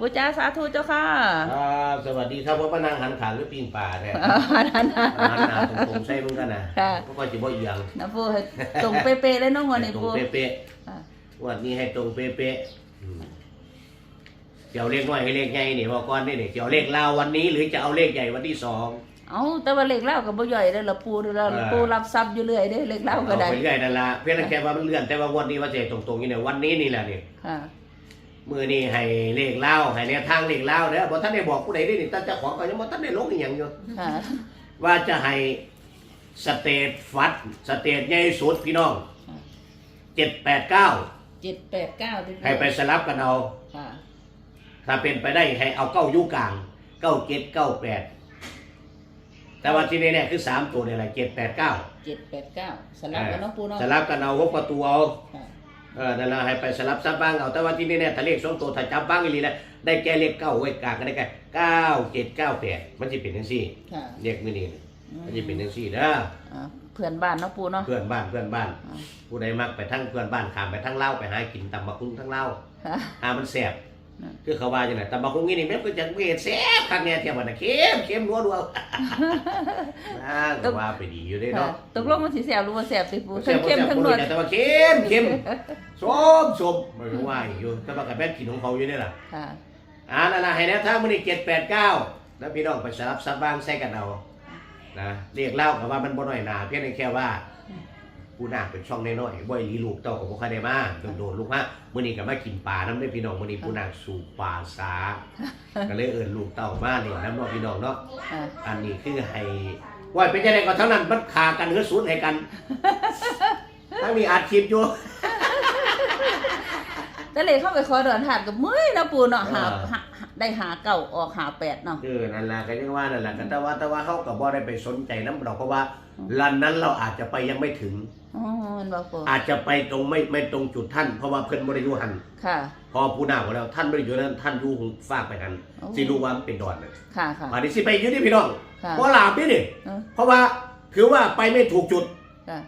ปูจ้าสาธุเจ้าค่ะครับสวัสดีครับว่าพนังหันขางหรือปิ้งปลาเนี่ยอันนั้นนะหันหน้าตรงๆใช่มึงกันนะค่ะเพราะว่าจะบ่เอียงนะปูให้ตรงเป๊ะๆเลยเน้องวันนี้ตรงปูเป๊ะค่ะๆวันนี้ให้ตรงเป๊ะๆอืมจะเอาเลขน้อยให้เลขใหญ่นี่บอกก่อนนี่นี่จะเอาเลขลาววันนี้ หรือจะเอาเลขใหญ่วันที่สองเอาแต่ว่าเล็กเล่ากับบ่ย่อยได้อละปูเด้อละเออปูรับทรัพย์อยู่เรื่อยเด้อเล็กเล่าก็เอาได้ไปเรื่อยนั่นละเพียงแต่แค่ว่ามันเลื่อนแต่ว่าวันนี้ว่าจะตรงๆอยู่เนี่ยวันนี้นี่แหละนี่ค่ะ มือนี่ให้เลขเล่าให้แนวทางเลขเล่าเด้อบ่ท่านได้บอกผู้ใดได้นี่แต่เจ้าของก็ยังบ่ท่านได้ลงอีหยังอยู่ ค่ะ ว่าจะให้สเตทฟัดสเตทใหญ่สุดพี่น้องเจ็ดแปดเก้าเจ็ดแปดเก้าที่ให้ไปสลับกันเอาค่ะ ถ้าเป็นไปได้ให้เอาเก้ายุกลางเก้าเจ็ดเก้าแปดแต่ว่าที่นี่เนี่ยคือสามตัวเนี่ยแหละเจ็ดแปดเก้าเจ็ดแปดเก้าสลับกันเนาะปูเนาะสลับกันเอาหกประตูเอา ค่ะ เออนั่นแหละให้ไปสลับซับบ้างเอาแต่ว่าที่นี่เนี่ยถ้าเลขสองตัวถ้าจับบ้างอีหลีนะได้แก่เลขเก้าไว้กลางกันได้แก่เก้าเจ็ดเก้าแปดมันจะเป็นทั้งสี่ค่ะเลขมือนี่อืมันจะเป็นทั้งสี่เด้ออ่าเพื่อนบ้านเนาะปูเนาะ เพื่อนบ้านเพื่อนบ้านอ่าผู้ใดมักไปทั้งเพื่อนบ้านขามไปทั้งเล่าวไปหากินตำบักหุ่งทั้งเล่าวค่ะ หามันแสบอืม คือเขาว่าจังไดตำบักหุ่งนี่นี่แม่นก็จะเวทแสบคักแน่เทียมมันน่ะเค็มเค็มนัวนัวอ่าก็ว่าไปดีอยู่เด้ค่ะเนาะตกลงมันสิแสบหรือว่าแสบติปูแสทั้งบบ่เข้มแซ่บทั้งบ่นวรู้ดแต่ว่าเค็มเค็มส้มส้มมันก็ว่าอยู่แต่ว่ากับแม่นกินของเขาอยู่นี่ล่ะค่ะอ่านั่นน่ะให้แนวทางมื้อนี้789แล้วพี่น้องไปสลับซับบ้างใส่กันเอานะเรียกเล่าก็ว่ามันบ่น้อยหนาเพียงแต่แค่ว่า ผู้นาคเป็นช่องน้อยๆบ่อยลีลูกเต้าก็บ่ค่อยได้มาโดนๆลูกมามื้อนี้ก็มากินปลาน้ำได้อพี่น้องมื้อนี้ผู้นาคสู่ปลาสาก็เลยเอิ้นลูกเต้ามาเล่นน้ำเนาะพี่น้องเนาะอ่าอันนี้คือให้ว่าเป็นจังได๋ก็เท่านั้นมันขากันเฮือสูญให้กันทั้งนี้อัดคลิปอยู่แต่เลยเข้าไปขอเดินถาดกับมือนะปูเนาะหาเออหา ได้หาเก่าออกหาแปดเนาะ เออนั่นล่ะก็ยังว่านั่นล่ะก็แต่ว่าแต่ว่าเฮาก็บ่ได้ไปสนใจนำดอกเพราะว่าอืมลันนั้นเราอาจจะไปยังไม่ถึง อ๋อมันบอกปูอาจจะไปตรงไม่ไม่ตรงจุดท่าน เพราะว่าเพิ่นบ่ได้อยู่หัน ค่ะ พอผู้นาคบอกแล้วท่านบ่ได้อยู่นั้นท่านอยู่หูฟากไปหันโอ้ สิรู้ว่ามันเป็นดอนน่ะค่ะค่ะ อันนี้สิไปอยู่นี่พี่น้องค่ะบ่ลาบนี่นี่เออเพราะว่าถือว่าไปไม่ถูกจุด ค่ะ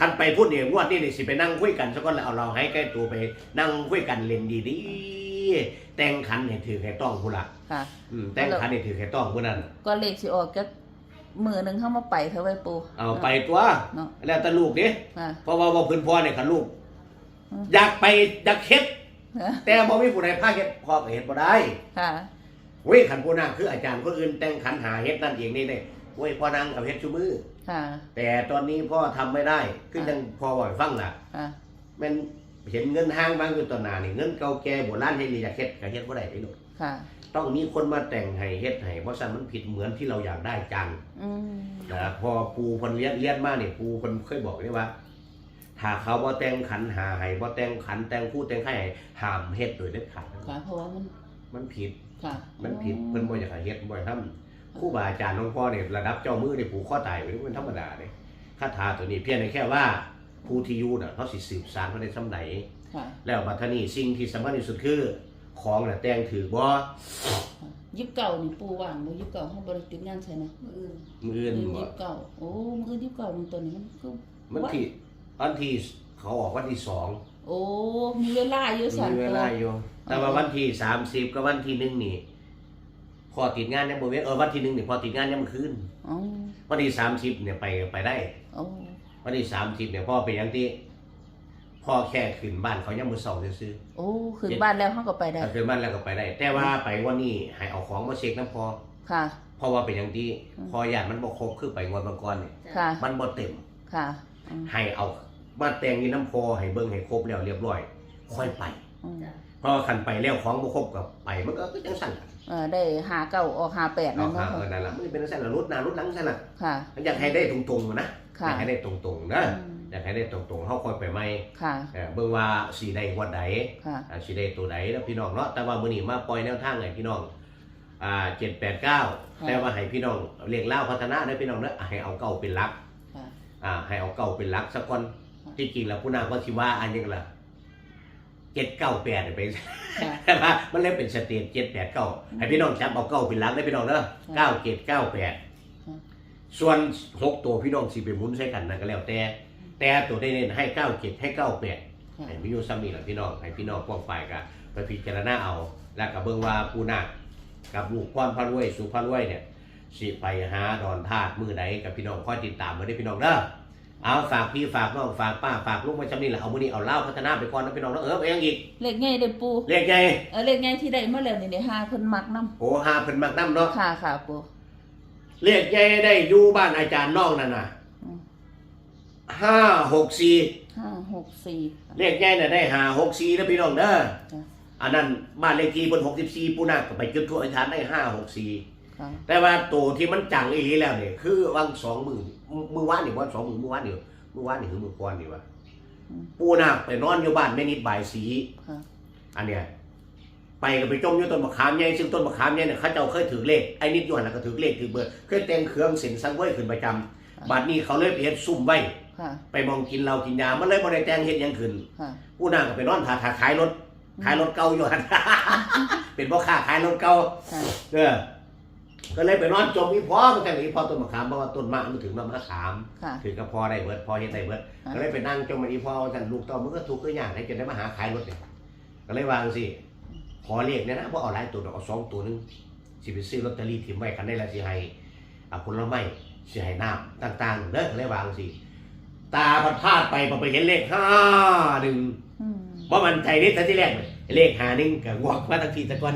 คันไปพูดเนี่ยงวดนี้นี่สิไปนั่งคุยกันซะก่อนแล้วเอาเราให้ใกล้ตัวไปนั่งคุยกันเล่นดีๆ แต่งขันให้ถือให้ต้องพุ่นละค่ะอืมแต่งขันให้ถือให้ต้องพุ่นนั้นก็เลขสิออกจะมือหนึ่งเข้ามาไปเถอะไว้ปูเอาไปตัวเนาะแล้วแต่ลูกดิค่ะเพราะว่าว่าเพื้นพ่อเนี่ยคันลูกอืมอยากไปอยากเฮ็ดแต่บ่มีผู้ใดพาเฮ็ดพ่อก็เฮ็ดบ่ได้ค่ะเว้ยขันผู้นางคืออาจารย์คนอื่นแต่งขันหาเฮ็ดนั่นเองนี่เด้เว้ยพ่อนางกับเฮ็ดชุมือค่ะแต่ตอนนี้พ่อทำไม่ได้คือยังพ่อบ่ให้ฟังน่ะค่ะแมัน เห็นเงินห้างบางอยู่ต่อหน้านี่เงินเก่าแก่โบราณเฮ็ดนี่อยากเฮ็ดก็เฮ็ดบ่ได้ไปโลดค่ะ ต้องมีคนมาแต่งให้เฮ็ดให้เพราะฉะนั้นมันผิดเหมือนที่เราอยากได้จังอืมนะพอปูเพิ่นเรียนเรียนมานี่ปูเพิ่นเคยบอกเลยว่า ถ้าเขาบ่แต่งขันหาให้บ่แต่งขันแต่งผู้แต่งให้ห้ามเฮ็ดโดยเด็ดขาดค่ะเพราะว่ามันมันผิด ค่ะมันผิดเพิ่นบ่อยากให้เฮ็ดบ่อยทำครูบาอาจารย์หลวงพ่อเนี่ยระดับเจ้ามือนี่ผูกข้อตายไว้มันธรรมดาเด้คาถาตัวนี้เพียงแต่แค่ว่า ผู้ที่อยู่น่ะเขาสิสืบสานมาได้ส่ำใดค่ะแล้วบัดนี้สิ่งที่สำคัญที่สุดคือ ของน่ะแต่งถือบ่ยิบเก่านี่ปูว่างบ่ยิบเก่าห้องบริจุดงานใช่ไหมมืออื่นมืออื่นมือบ่ยิบเก่าโอ้มืออื่นยิบเก่ามันตัวนี้มันก็มันที่วันที่เขาออกวันที่สองโอ้มีเวลาอยู่สันมีเวตัวลาอยู่แต่ว่าวันที่สามสิบกับวันที่หนึ่งนี่พอติดงานยังบ่เว้นเออวันที่หนึ่งนี่พอติดงานยังคืนอ๋อวันที่สามสิบเนี่ยไปไปได้โอ้ วันที่สามสิบเนี่ยพ่อเป็นอย่างที่พ่อแค่ขึ้นบ้านเขายังมือสองซื้อโอ้ขึ้นบ้านแล้วเขาก็ไปๆได้ถ้าขึ้นบ้านแล้วก็ไปได้ แต่ว่าไปวันนี้ให้เอาของมาเช็คน้ำพอค่ะเพราะว่าเป็นอย่างที่อืมพอญาติมันบ่ครบคือไปงวดบางกรเนี่ยค่ะมันบ่เต็มค่ะอืมให้เอามาแต่งอยี่น้ำพอให้เบิ่งให้ครบแล้วเรียบร้อย ค่อยไปอืมเพราะว่าคันไปแล้วของบ่ครบกับไปมันก็คือจังสั่นล่ะเออได้หาเก่าออกหาแปดเอานั่นหาเนาะเออนั่นล่ะมันเป็นจังสั่นล่ะรุดหน้ารุดหลังสั่นล่ะค่ะอยากให้ได้ตรงๆนะอ ค่ะยากให้ได้ตรงๆนะอืมอยากให้ได้ตรงๆเฮาค่อยไปใหม่ค่ะ เออเบิ่งว่าสิได้งวดใดค่ะ อ่าสิได้ตัวใดแล้วพี่น้องเนาะแต่ว่ามื้อนี้มาปล่อยแนวทางให้พี่น้องอ่า789 แต่ว่าให้พี่น้องเรียกเล่าวพัฒนาเด้อพี่น้องเด้อให้เอาเก่าเป็นหลัก ค่ะ อ่าให้เอาเก่าเป็นหลักสักคนที่จริงแล้วผู้นางก็สิว่าอันยังล่ะเจ็ดเก้าแปดไปค่ะแต่ว่ามันเลยเป็นสเตจเจ็ดแปดเก้าให้พี่น้องจำเอาเก้าเป็นหลักได้พี่น้องเด้อเก้าเจ็ดเก้าแปดอืม ส่วนหกตัวพี่น้องสิไปหมุนใช้กันนั่นก็แล้วแต่ แต่ตัวได้เน้นให้เก้าเจ็ดให้เก้าแปดค่ะให้พี่ยูซัมมี่หลังพี่น้องให้พี่น้องพวกฝ่ายกันไปพิจารณาเอา แล้วก็เบิ่งว่าปูนาคกับลูกพรพระรวยสุพระรวยเนี่ยสิไปหาดอนธาตุมือใดกับพี่น้องคอยติดตามมาได้อพี่น้องเด้อเอาฝากพี่ฝากน้องฝากป้าฝากลูกไว้จำนี่แหละเอามื้อนี้เอาเล่าพัฒนาไปก่อนนะพี่น้องเด้อเออไปยังอีกเลขใหญ่เด้อปู เลขใหญ่เออเลขใหญ่ที่ได้มาแล้วนี่ได้ห้าเพิ่นมักนํโอ้หาเพิ่นมักนํเนาะค่ะค่ะปู เลขใหญ่ได้อยู่บ้านอาจารย์น้องนั่นน่ะอืมห้าหกสี่ห้าหกสี่ค่ะเลขใหญ่น่ะได้ห้าหกสี่นะพี่น้องเด้อจ้ะอันนั้นบ้านเลขที่บนหกสิบสี่ปูนาคก็ไปจุดทั่วอธิษฐานได้ห้าหกสี่ค่ะแต่ว่าตัวที่มันจังอีหลีแล้วเนี่ยคือวังสองมือมือวานนี่ว่าสองมือมือวานนี่มือวานนี่คือมือก่อนนี่วะอืมปูนาคไปนอนอยู่บ้านแม่นิดบ่ายสีค่ะอันเนี้ย ไปก็ไปจมอยู่ต้นมะขามใหญ่ซึ่งต้นมะขามใหญ่เนี่ยเขาเจ้าเคยถือเลขไอ้นิดอยู่หันแล้วก็ถือเลขถือเบอร์เคยแต่งเครื่องเส้นสังเวยขึ้นประจำบัดนี้เขาเลยไปเฮ็ดซุ่มไว้ค่ะไปมองกินเรากินยามันเลยบ่ได้แต่งเฮ็ดหยังขึ้นค่ะผู้นาคก็ไปนอนถาถาขายรถขายรถเก่าอยู่หันเป็นพ่อค้าขายรถเก่าค่ะเออก็เลยไปนอนจมอีพอมันจังอีพอต้นมะขามเพราะว่าต้นมะมันถึงมามะขามค่ะถือกับพอได้เบิดพอเฮ็ดได้เบิดอ่าก็เลยไปนั่งจมมันอีพอจันลูกต่อมันก็ทุกข์ก็ยากให้จนได้มาหาขายรถเนี่ยก็เลยวางสิ ขอเลขเนี่ยนะบ่เอาหลายตัวดอกเอาสองตัวหนึงสิไปซื้อลอตเตอรี่ถิ่มไว้กันได้ละสิให้เอาผลไม้สิให้น้ำต่างๆเด้อก็เลยวางสิตาพัดพลาดไปพอไปเห็นเลขห้าหนึ่งอืมบ่มั่นใจนี่ทันที่แรกเลยเลขหาหนึ่งก็งอกมาทังทีตะกอน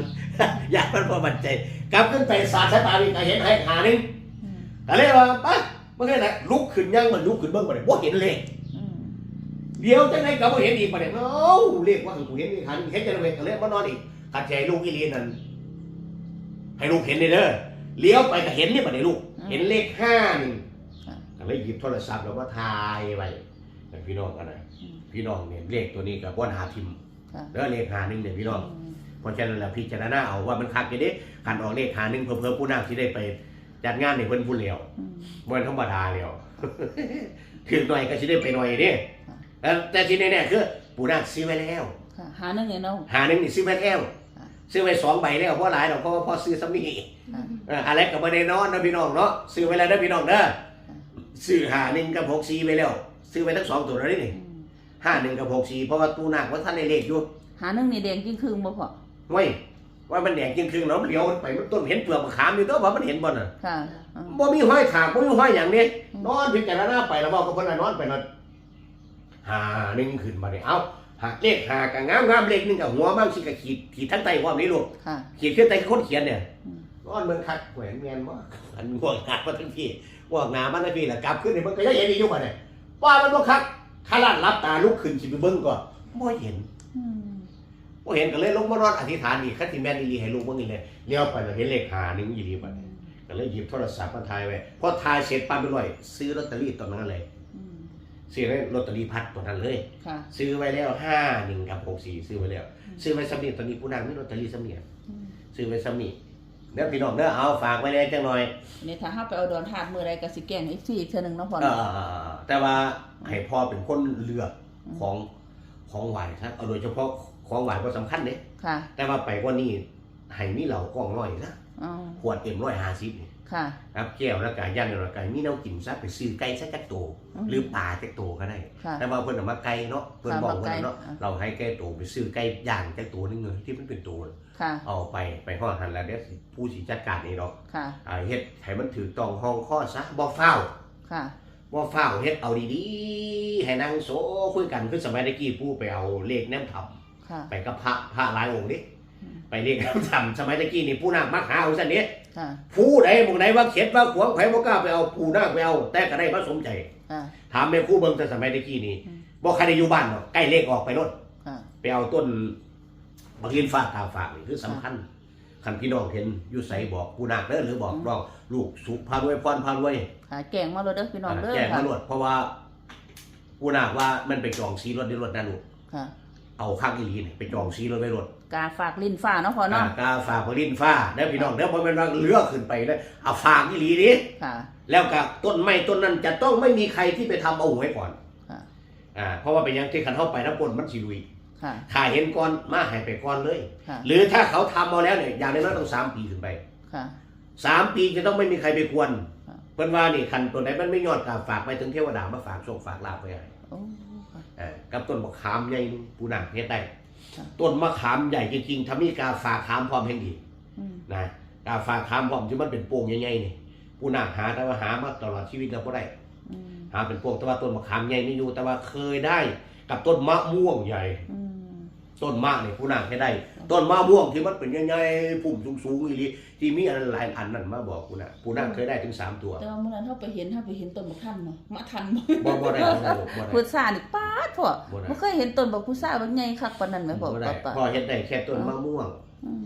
อยากมันบ่มั่นใจกลับขึ้นไปสาดสายตาอีกก็เห็นให้หาหนึ่งอืมก็เลยว่าไปมันก็ได้ลุกขึ้นยังมันลุกขึ้นเบิ่งบ่ได้บ่เห็นเลขอืม เดี๋ยวจังไดก็บ่เห็นอีกบ่ได้เอ้าเลขว่ากูเห็นอีกหาหนึ่งเห็นจังไดก็เลยมานอนอีกขัดใจลูกอีเลียนนั่นให้ลูกเห็นเด้อเลี้ยวไปก็เห็นนี่บ่ได้ลูก เห็นเลขห้าหนึ่งค่ะก็เลยหยิบโทรศัพท์แล้วมาถ่ายไว้ให้พี่น้องกันนะอืมพี่น้องเนี่ยเลขตัวนี้ก็บ่หาทิมค่ะเด้อเลขหาหนึ่งเนี่ยพี่น้องอืมเพราะฉะนั้นแล้วพิจารณาเอาว่ามันคักอยู่เด้ขันออกเลขหาหนึ่งเพิ่มๆผู้นางที่ได้ไปจัดงานในเพิ่นผู้เลียวอืมบ่ธรรมดาแล้วถึงหน่อยก็สิได้ไปหน่อยเด้ค่ะแต่แต่ที่แน่ๆคือผู้นางซื้อไว้แล้ว ค่ะหาหนึ่งเลยเนาะ หาหนึ่งนี่ซื้อไว้แล้วค่ะซื้อไว้สองใบแล้วเพราะหลายดอกเพราะว่าพอซื้อซ้ำนี่ค่ะ เอออะไรก็บ่ได้นอนนะพี่น้องเนาะซื้อไว้แล้วเด้อพี่น้องเด้อซื้อหาหนึ่งกับหกสี่ไว้แล้ว ซื้อไว้ทั้งสองตัวแล้วนี่อืมห้าหนึ่งกับหกสี่เพราะว่าตู้นาคว่าท่านได้เลขอยู่หาหนึ่งนี่แดงจริงครึ่งบ่พอเว้ยว่ามันแดงจริงๆเนาะมันเหลียวมันไปมันต้นเห็นเปลือกมะขามอยู่ตัวว่ามันเห็นบ่น่ะค่ะอืมบ่มีห้อยถากบ่มีห้อยอย่างนี้อืมนอนพิจารณาไปแล้วบอกกับเพิ่นว่านอนไปแล้ว หาหนึ่งขึ้นมาเนี่ยเอาหาเลขหากับงามงามเลขหนึงกับหัวบ้างสิกับขีดขีดทั้งไตความนี้ลูกค่ะ ขีดขึ้นไตคือคนเขียนเนี่ยอืมนอนเมืองคักแหวนแมนบ่อันง่วงหนามาทั้งพี่ง่วงหนามาทั้งพี่แล้วกลับขึ้นนี่มันก็ยังเห็นอีกอยู่บ่เนี่ยว่ามันบ่คักขลาดรับตาลุกขึ้นสิไปเบิ่งก่อนบ่เห็นอืมบ่เห็นก็เลยลงมานอนอธิษฐานอีกคันสิแม่นอีหลีให้ลูกเบิ่งนี่เลยเลี้ยวไปแล้วเห็นเลขหาหนึ่งอีหลีบัดนี้ก็เลยหยิบโทรศัพท์มาถ่ายไว้พอถ่ายเสร็จปั๊บไปเลยซื้อลอตเตอรี่ตอนนั้นเลยอืม ซื้อได้ลอตเตอรี่พัดตัวนั้นเลย ค่ะ ซื้อไว้แล้วห้าหนึ่งกับหกสี่ซื้อไว้แล้ว ซื้อไว้สำนีตอนนี้ผู้นางมีลอตเตอรี่สำเนียอืมซื้อไว้สำนีเด้อพี่น้องเด้อเอาฝากไว้เลยจังหน่อยนี่ถ้าเฮาไปเอาดอนธาตุมื้อใดก็สิแกล้งอีกทีอีกเทื่อหนึงเนาะพ่อเอเนาะอแต่ว่าให้พ่อเป็นคนเลือกของของไหวซะเอาโดยเฉพาะของไหวก็สำคัญเนี่ยค่ะแต่ว่าไปกว่านี้ให้มีเหล่ากล้องร้อยนะอ๋อขวดเอ็มร้อยห้าสิบนี่ ค่ะครับแก้วแล้วก็ย่านแล้วก็มีแนวกินซะไปซื้อไก่ซะจักโตอืมหรือปลาจักโตก็ได้ ค่ะแต่ว่าเพิ่นเอามาไก่เนาะเพิ่นค่ะบอกมาเพิ่ไก่นเนาะอะเราให้ไก่โตไปซื้อไก่ย่างจักตัวหนึงเลยที่มันเป็นตัวค่ะเอาเอาไปไปฮอดหันแล้วเดี๋ยวสิผู้สิจัดการนี่เนาะค่ะอ่าเฮ็ดให้มันถูกต้องห้องข้อซะบ่ฟ้าวค่ะบ่ฟ้าวเฮ็ดเอาดีๆให้นั่งโซคุยกันคือสมัยตะกี้ผู้ไปเอาเลขแนมถับค่ะไปกับพระพระหลายองค์นี่อืม ไปเลขแนมถับสมัยตะกี้นี่ผู้นางมักหาเอาซั่นนี้ค่ะผู้ใดหมู่ใดว่าเข็ดว่าขวางไผบ่กล้าไปเอาผู้นางไปเอาแต่ก็ได้มาสมใจ ค่ะ ถามแม่ครูเบิ่งแต่สมัยตะกี้นี่อืม บ่ใครได้อยู่บ้านหรอกใกล้เลขออกไปรถค่ะไปเอาต้นบักลินฟ้าตาฝากนี่คือสำคัญคันพี่น้องเห็นอยู่ไสบอกผู้นาคเด้อหรือบอกน้องลูกสุขพารวยพรพารวย ค่ะแกล้งมาเลยเด้อพี่น้องเด้อแจ้งค่ะตำรวจเพราะว่าผู้นาคว่ามันไปจองซีรถในรถนั่นลูกค่ะ เอาข้างอีหลีนี่ไปจองซีรถไว้รถกาฝากลิ้นฟ้าเนาะพ่อเนาะอ่ากาฝากบักลินฟ้าเด้อพี่น้องเด้อบ่แม่นว่าเลือกขึ้นไปเด้อเอาฝากอีหลีนี่ค่ะแล้วก็ต้นไม้ต้นนั้นจะต้องไม่มีใครที่ไปทำเอาไว้ก่อนค่ะอ่าเพราะว่าเป็นหยังที่คันเข้าไปน้ำปนมันสิลุยค่ะถ้าเห็นก่อนมาให้ไปก่อนเลยค่ะหรือถ้าเขาทำมาแล้วเนี่ยอย่างน้อยๆต้องสามปีขึ้นไปค่ะสามปีจะต้องไม่มีใครไปกวนครับเพิ่นว่านี่คันตัวไหนมันไม่ยอดกาฝากไปถึงเทวดามาฝากโชคฝากลาภไปให้โอ้ค่ะเออ กับต้นมะขามใหญ่นึงปูนาคเฮ็ดได้ค่ะต้นมะขามใหญ่จริงๆถ้ามีกาฝากขามพร้อมแห่งดีอืมนะกาฝากขามพร้อมที่มันเป็นโป่งใหญ่ๆนี่ผู้นาคหาแต่ว่าหามาตลอดชีวิตเราก็ได้อืมหาเป็นพวงแต่ว่าต้นมะขามใหญ่ไม่อยู่ แต่ว่าเคยได้ กับต้นมะม่วงใหญ่อืมต้นมะเนี่ยผู้นาคให้ได้ ต้นมะม่วงที่มันเป็นใหญ่ๆพุ่มสูงๆอีหลีที่มีอันหลายอันนั่นมาบอกผู้นาคผู้นาคเคยได้ถึงสามตัว แต่ว่าเมื่อนั้นเฮาไปเห็นเฮาไปเห็นต้นบักทันเนาะมะทันบ่บ่บ่ได้บ่ได้บ่ได้ พุทรานี่ป๊าดพ่อบ่ได้ บ่เคยเห็นต้นบักพุทราบักใหญ่คักปานนั้นแม่พ่อบ่ได้ป้าพอเฮ็ดได้แค่ต้นมะม่วง อืม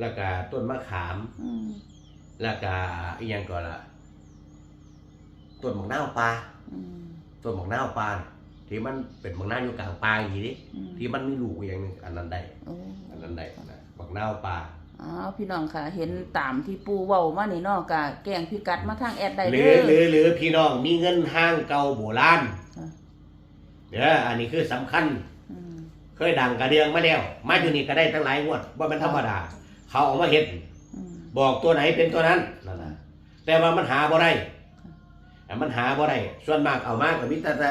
แล้วก็ต้นมะขาม อืมแล้วก็อีกอย่างก่อนละต้นมะนาวปลาอืมต้นมะนาวปลาเนี่ยที่มันเป็นมะนาวอยู่กลางปลาอย่างนี้ดิอืมที่มันมีลูกอย่างหนึงอันนั้นได้ โอ้อั นนั้นได้นะมะนาวปลาอ้าวพี่น้องค่ะ เห็นตามที่ปู่เว้ามานี่เนาะก็แกล้งพิกัดมาทางแอดได้หรืเด้ออหรือหรือพี่น้องมีเงินห้างเก่าโบราณค่ะเด้ออันนี้คือสำคัญอืมเคยดังกระเดืองมาแล้ว มาอยู่นี่ก็ได้ตั้งหลายงวดว่ามันธรรมดา เขาเออกมาเห็ดอืม บอกตัวไหนเป็นตัวนั้นนั่นแหละแต่ว่ามันหาบ่ได้แต่มันหาบ่ได้ส่วนมากเอามากกับมิตรแต่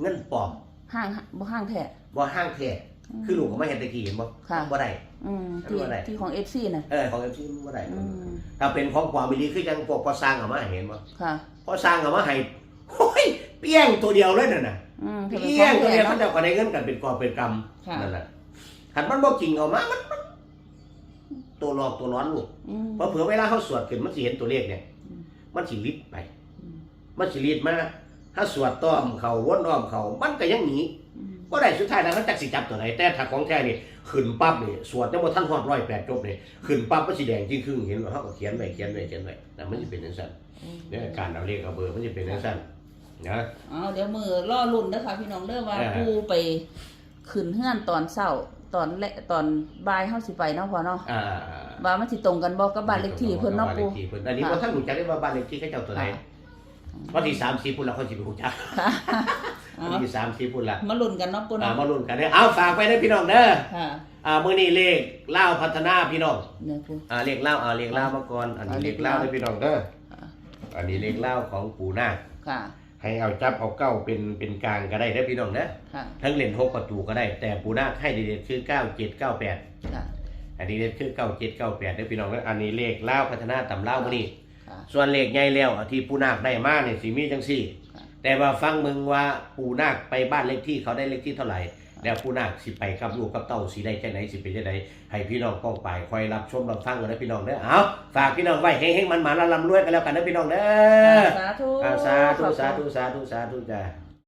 เงินปลอมห้างบ่ห้างแท้บ่ห้างแท้ คือลูกก็มาเห็ดตะกี้เห็นบ่ค่ะ บ่ได้ อืมที่บ่ได้ที่ของ FC น่ะ เออของเอ็มซีบ่ได้อืม ถ้าเป็นของความมิลีคือจังพวกพอสร้างเอามาให้เห็นบ่ค่ะ พอสร้างเอามาให้โอ้ยเปี้ยงตัวเดียวเลยนั่นน่ะอืมเปถ้าเป็นรี้ยงของตัวแท้เดียวเขาเนาะจะก็ได้เงินกันเป็นกอบเป็นกค่ะำนั่นแหละขันมันบอกจริงออกมามันมันตัวหลอกตัวร้อนลูกอืม เพราะเผื่อเวลาเขาสวดขึ้นมันสิเห็นตัวเลขเนี่ยอืม มันสิลิดไปอืมมันสิลิดมาถ้าสวดต้อมเขาวนอ้อมเขามันก็ยังหนี อืมก็ได้สุดท้ายแล้วเขาจักสิจับตัวไหนแต่ถ้าของแท้นี่ขึ้นปั๊บนี่สวดยังบ่ทันฮอดร้อยแปดจบนี่ขึ้นปั๊บมันสิแดงจริงครึ่งเห็นว่าเขาก็เขียนไว้เขียนไว้เขียนไว้แต่มันสิเป็นจังซั่นเนี่ยการเอาเลขเอาเบอร์มันสิเป็นจังซั่นนะเอาเดี๋ยวมือล่อลุ่นเด้อค่ะพี่น้องเด้อว่าเออปู่ไปขึ้นเฮือนตอนเช้าตอนแลตอนบ่ายเฮาสิไปเนาะพ่อเนาะอ่าว่ามันสิตรงกันบ่กับบ้านเลขที่เพิ่นเนาะบ้านเลปู่ขที่เพิ่นอันนี้บ่ทันรู้จักได้ว่าบ้านเลขที่เขาเจ้าตัวไหน ค่ะเพราะที่30พุ่นละเขาสิไปรู้จักค่ะวัเอานที่30พุ่นละมาลุ้นกันเนาะปู่อ่าเนาะมาลุ้นกันเด้อเอาฝากไปเด้อพี่น้องเด้อค่ะอ่ามื้อนี้เลขเล่าวพัฒนาพี่น้องเนี่ยปู่อ่าเลขเล่าวอ่าเลขเล่าวมาก่อนอันนี้เอาเลเลขขเล่าเล่าเลยพี่น้องเด้อค่ะอันนี้เลขเล่าวของปู่นาคค่ะ ให้เอาจับเอาเก้าเป็นเป็นกลางก็ได้เด้อพี่น้องเด้อค่ะทั้งเล่นหกประตูก็ได้ แต่ปู่นาคให้เด็ดๆคือ9798ค่ะอันนี้เด็ดคือ9798เด้อพี่น้องเด้ออันนี้เลขเล่าวพัฒนาตำเล่าวมื้อนี้ค่ะ ส่วนเลขใหญ่แล้วอะที่ปู่นาคได้มาเนี่ยสิมีจังซี่ค่ะแต่ว่าฟังมึงว่าปู่นาคไปบ้านเลขที่เขาได้เลขที่เท่าไหร่แล้วปู่นาคสิไปกับลูกกับเต้าสิได้จังไหนสิเป็นจังไหนให้พี่น้องกองไปคอยรับชมรับฟังกันนะพี่น้องเด้อเอาฝากพี่น้องไว้เฮงๆมันๆแล้วร่ำรวยกันแล้วกันนะพี่น้องเด้อสาธุอ่าสาธุขอบคุณสาธุสาธุสาธุจ้า